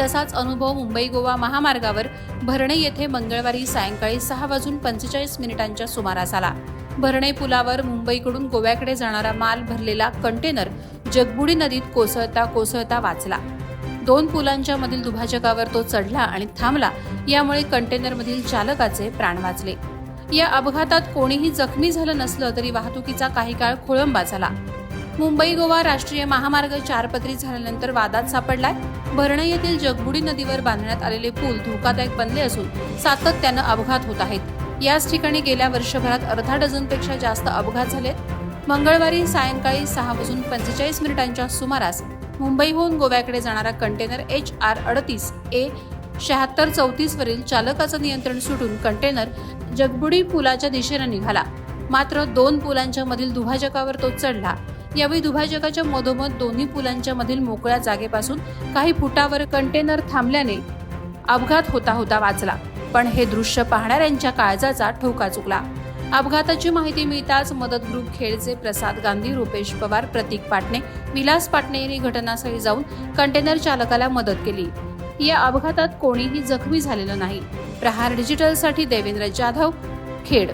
तसाच अनुभव मुंबई गोवा महामार्गावर भरणे येथे मंगळवारी सायंकाळी सहा वाजून पंचेचाळीस मिनिटांच्या सुमारास आला. भरणे पुलावर मुंबईकडून गोव्याकडे जाणारा माल भरलेला कंटेनर जगबुडी नदीत कोसळता कोसळता वाचला. दोन पुलांच्या मधील दुभाजकावर तो चढला आणि थांबला यामुळे कंटेनरमधील चालकाचे प्राण वाचले. या अपघातात कोणीही जखमी झालं नसलं तरी वाहतुकीचा काही काळ खोळंबा झाला. मुंबई गोवा राष्ट्रीय महामार्ग चारपदरी झाल्यानंतर वादात सापडलाय. भरणे येथील जगबुडी नदीवर बांधण्यात आलेले पूल धोकादायक बनले असून सातत्यानं अपघात होत आहेत. याच ठिकाणी गेल्या वर्षभरात अर्धा डझनपेक्षा जास्त अपघात झालेत. मंगळवारी सायंकाळी सहा वाजून पंचेचाळीस मिनिटांच्या सुमारास मुंबईहून गोव्याकडे जाणारा कंटेनर एच आर अडतीस ए शहात्तर चौतीस वरील चालकाचं नियंत्रण सुटून कंटेनर जगबुडी पुलाच्या दिशेनं निघाला. मात्र दोन पुलांच्या मधील दुभाजकावर तो चढला. यावेळी दुभाजकाच्या मधोमध दोन्ही पुलांच्या मधील मोकळ्या जागेपासून काही फुटावर कंटेनर थांबल्याने अपघात होता होता वाचला. पण हे दृश्य पाहणाऱ्यांच्या काळजाचा ठोका चुकला. अपघाताची माहिती मिळताच मदत ग्रुप खेडचे प्रसाद गांधी रुपेश पवार प्रतीक पाटणे विलास पाटणे यांनी घटनास्थळी जाऊन कंटेनर चालकाला मदत केली. या अपघातात कोणीही जखमी झालेलं नाही. प्रहार डिजिटलसाठी देवेंद्र जाधव खेड.